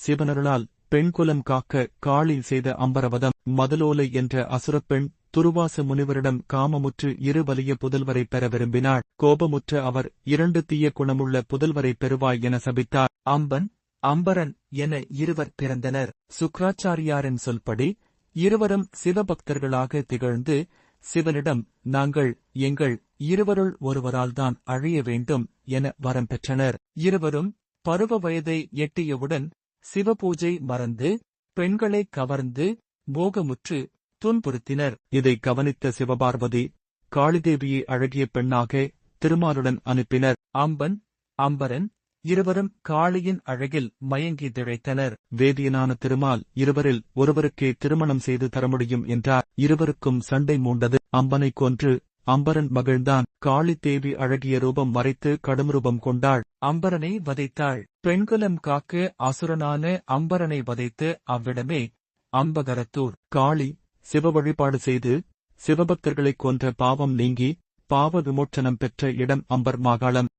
சிவனருளால் பெண்குலம் காக்க காளி செய்த அம்பரவதம் மதலோலை என்ற அசுரப்பெண் துருவாச முனிவரிடம் காமமுற்று இரு வலிய புதல்வரை பெற விரும்பினாள். கோபமுற்ற அவர் இரண்டு தீய குணமுள்ள புதல்வரை பெறுவாய் என சபித்தார். அம்பன் அம்பரன் என இருவர் பிறந்தனர். சுக்ராச்சாரியாரின் சொல்படி இருவரும் சிவபக்தர்களாக திகழ்ந்து சிவனிடம் நாங்கள் எங்கள் இருவருள் ஒருவரால்தான் அழிய வேண்டும் என வரம் பெற்றனர். இருவரும் பருவ வயதை எட்டியவுடன் சிவபூஜை மறந்து பெண்களை கவர்ந்து போகமுற்று துன்புறுத்தினர். இதை கவனித்த சிவபார்வதி காளிதேவியை அழகிய பெண்ணாக திருமாலுடன் அனுப்பினர். அம்பன் அம்பரன் இருவரும் காளியின் அழகில் மயங்கி திழைத்தனர் வேதியனான திருமால் இருவரில் ஒருவருக்கே திருமணம் செய்து தர முடியும் என்றார். இருவருக்கும் சண்டை மூண்டது. அம்பனை கொன்று அம்பரன் மகிழ்ந்தான். காளி தேவி அழகிய ரூபம் மறைத்து கடும் ரூபம் கொண்டாள். அம்பரனை வதைத்தாள். பெண்குலம் காக்க அசுரனான அம்பரனை வதைத்து அவ்விடமே அம்பகரத்தூர். காளி சிவ வழிபாடு செய்து சிவபக்தர்களைக் கொன்ற பாவம் நீங்கி பாவ விமோச்சனம் பெற்ற இடம் அம்பர் மாகாளம்.